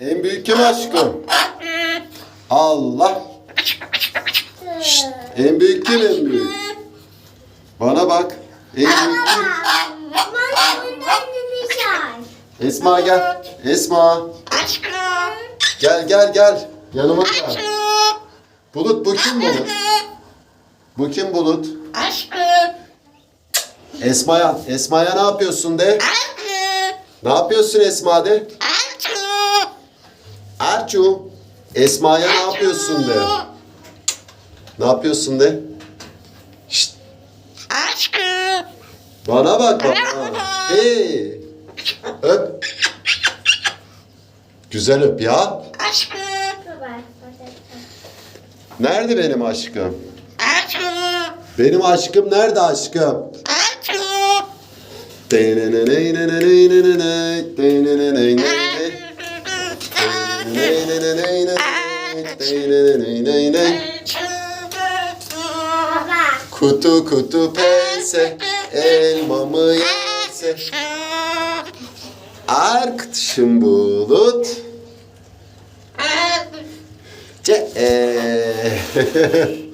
En büyük kim aşkım? Allah. Şşt, en büyük kim en büyük? Bana bak. En büyük kim? Esma gel. Esma. Gel gel gel. Yanıma gel. Bulut bu kim Bulut? Bu kim Bulut? Esma'ya. Esma'ya ne yapıyorsun de? Ne yapıyorsun Esma de? Erçu. Esma'ya ne yapıyorsun de? Ne yapıyorsun de? Şşt, bana bak bana. Hey. Öp. Güzel öp ya. Baba. Nerede benim aşkım? Benim aşkım nerede aşkım? Baba. Kutu kutu pense elmamı yerse Arkadaşım bulut. Ce